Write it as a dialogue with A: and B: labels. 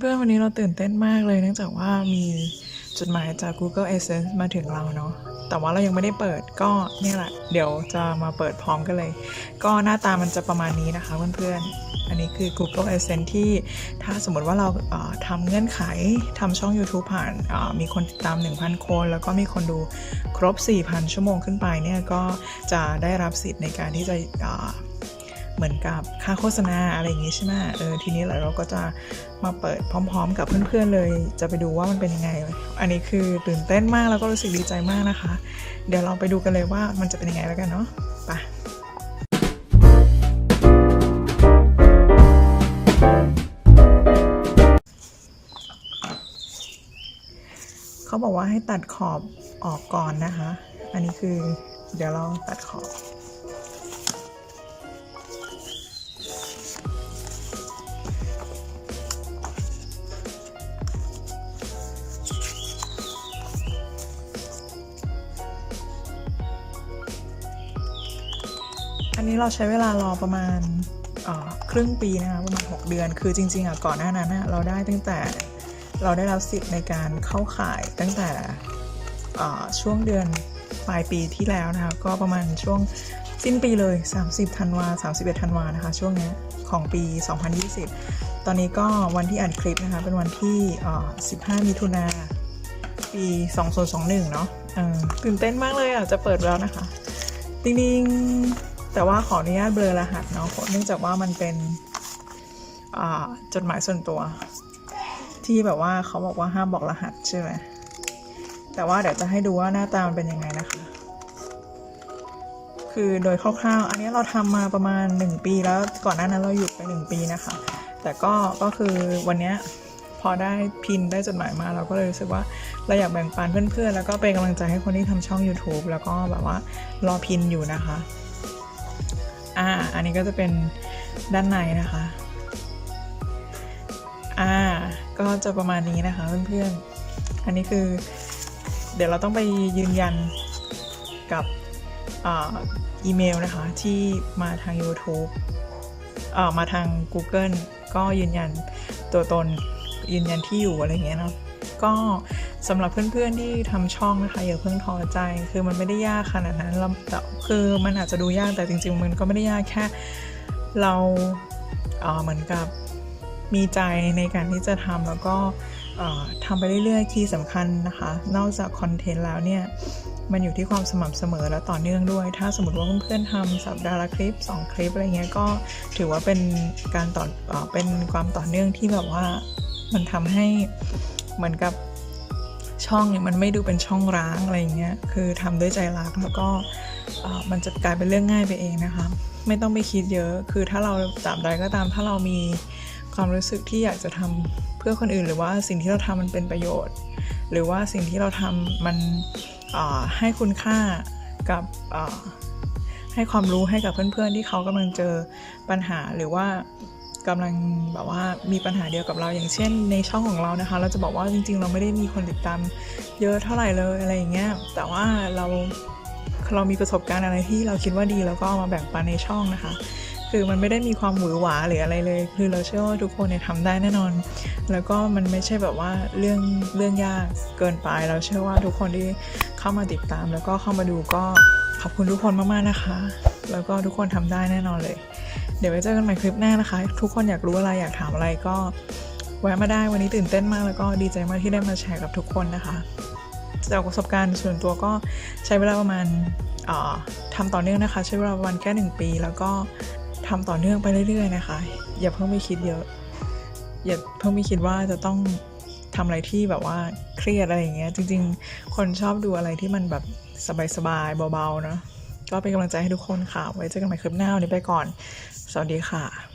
A: เพื่อนๆ วันนี้เราตื่นเต้นมากเลยเนื่องจากว่ามีจดหมายจาก Google Essence มาถึงเราเนาะ แต่ว่าเรายังไม่ได้เปิดก็เนี่ยแหละ เดี๋ยวจะมาเปิดพร้อมกันเลย ก็หน้าตามันจะประมาณนี้นะคะเพื่อนๆ อันนี้คือ Google Essence ที่ถ้าสมมติว่าเราเทำเงื่อนไขทำช่อง YouTube ผ่านมีคนติดตาม 1,000 คน แล้วก็มีคนดูครบ 4,000 ชั่วโมงขึ้นไปเนี่ยก็จะได้รับสิทธิ์ในการที่จะ เหมือนกับค่าโฆษณาอะไรอย่างงี้ใช่ไหมเออทีนี้เราก็จะมาเปิดพร้อม ๆ กับเพื่อนๆเลย จะไปดูว่ามันเป็นยังไง อันนี้คือตื่นเต้นมากแล้วก็รู้สึกดีใจมากนะคะ เดี๋ยวเราไปดูกันเลยว่ามันจะเป็นยังไงแล้วกันเนาะไปเขาบอกว่าให้ตัดขอบออกก่อนนะคะ อันนี้คือเดี๋ยวเราตัดขอบ อันนี้เราใช้เวลารอประมาณครึ่งปีนะคะประมาณ 6 เดือน คือจริงๆอะก่อนหน้านั้นเราได้ตั้งแต่เราได้รับสิทธิ์ในการเข้าขายตั้งแต่ช่วงเดือนปลายปีที่แล้วนะคะก็ประมาณช่วงสิ้นปีเลย 30ธันวา31ธันวานะคะช่วงนี้ของปี 2020 ตอนนี้ก็วันที่อัดคลิปนะคะเป็นวันที่ 15 มิถุนาปี 2021 เนาะเออตื่นเต้นมากเลยอะจะเปิดแล้วนะคะ จริงๆ แต่ว่าขออนุญาตเบลอรหัสเนาะเนื่องจากว่ามันเป็นจดหมายส่วนตัว ที่แบบว่าเขาบอกว่าห้ามบอกรหัสใช่ไหมแต่ว่าเดี๋ยวจะให้ดูว่าหน้าตามันเป็นยังไงนะคะ คือโดยคร่าวๆ อันนี้เราทำมาประมาณ 1 ปีแล้วก่อนหน้านั้นเราหยุดไป 1 ปีนะคะ แต่ก็ก็คือวันนี้พอได้พินได้จดหมายมาเราก็เลยรู้สึกว่าเราอยากแบ่งปันเพื่อนๆ แล้วก็เป็นกำลังใจให้คนที่ทำช่อง YouTube แล้วก็แบบว่ารอพินอยู่นะคะ อ่า อันนี้ก็จะเป็นด้านในนะคะ อ่า ก็จะประมาณนี้นะคะเพื่อนๆ อันนี้คือ เดี๋ยวเราต้องไปยืนยันกับอ่าอีเมลนะคะที่มาทาง YouTube เอ่อมาทาง Google ก็ยืนยันตัวตนยืนยันที่อยู่อะไรอย่างเงี้ยเนาะก็ สำหรับเพื่อนๆที่ทำช่องนะคะอย่าเพิ่งท้อใจ คือมันไม่ได้ยากขนาดนั้นเราแต่คือมันอาจจะดูยากแต่จริงๆมันก็ไม่ได้ยากแค่ เราเออเหมือนกับมีใจในการที่จะทำแล้วก็ทำไปเรื่อยๆที่สำคัญนะคะ นอกจากคอนเทนต์แล้วเนี่ยมันอยู่ที่ความสม่ำเสมอและต่อเนื่องด้วย ถ้าสมมติว่าเพื่อนๆทำสัปดาห์ละคลิป 2 คลิปอะไรเงี้ยก็ถือว่าเป็นการต่อเอ่อเป็นความต่อเนื่องที่แบบว่ามันทำให้เหมือนกับ ช่องเนี่ยมันไม่ดูเป็นช่องร้างอะไรเงี้ยคือทำด้วยใจรักแล้วก็มันจะกลายเป็นเรื่องง่ายไปเองนะคะ ไม่ต้องไปคิดเยอะ คือถ้าเราตามใดก็ตาม ถ้าเรามีความรู้สึกที่อยากจะทำเพื่อคนอื่น หรือว่าสิ่งที่เราทำมันเป็นประโยชน์ หรือว่าสิ่งที่เราทำมันให้คุณค่ากับให้ความรู้ให้กับเพื่อนๆที่เขากำลังเจอปัญหาหรือว่า กำลังแบบว่ามีปัญหาเดียวกับเราอย่างเช่นในช่องของเรานะคะ เราจะบอกว่าจริง ๆ เราไม่ได้มีคนติดตามเยอะเท่าไหร่เลยอะไรอย่างเงี้ยแต่ว่าเราเรามีประสบการณ์อะไรที่เราคิดว่าดีแล้วก็เอามาแบ่งปันในช่องนะคะ คือมันไม่ได้มีความหวือหวาหรืออะไรเลย คือเราเชื่อว่าทุกคนเนี่ยทำได้แน่นอน แล้วก็มันไม่ใช่แบบว่าเรื่องเรื่องยากเกินไปเราเชื่อว่าทุกคนที่เข้ามาติดตาม แล้วก็เข้ามาดูก็ขอบคุณทุกคนมากๆนะคะ แล้วก็ทุกคนทำได้แน่นอนเลย เดี๋ยวไว้เจอกันใหม่คลิปหน้านะคะ ทุกคนอยากรู้อะไรอยากถามอะไรก็แวะมาได้วันนี้ตื่นเต้นมากแล้วก็ดีใจมากที่ได้มาแชร์กับทุกคนนะคะจากประสบการณ์ส่วนตัวก็ใช้เวลาประมาณทำต่อเนื่องนะคะ ใช้เวลาประมาณแค่หนึ่งปี แล้วก็ทำต่อเนื่องไปเรื่อยๆนะคะ อย่าเพิ่งไปคิดเยอะ อย่าเพิ่งไปคิดว่าจะต้องทำอะไรที่แบบว่าเครียดอะไรอย่างเงี้ยจริง ๆ คนชอบดูอะไรที่มันแบบสบายๆเบาๆเนาะก็เป็นกำลังใจให้ทุกคนค่ะ ไว้เจอกันใหม่คลิปหน้าวันนี้ไปก่อน สวัสดีค่ะ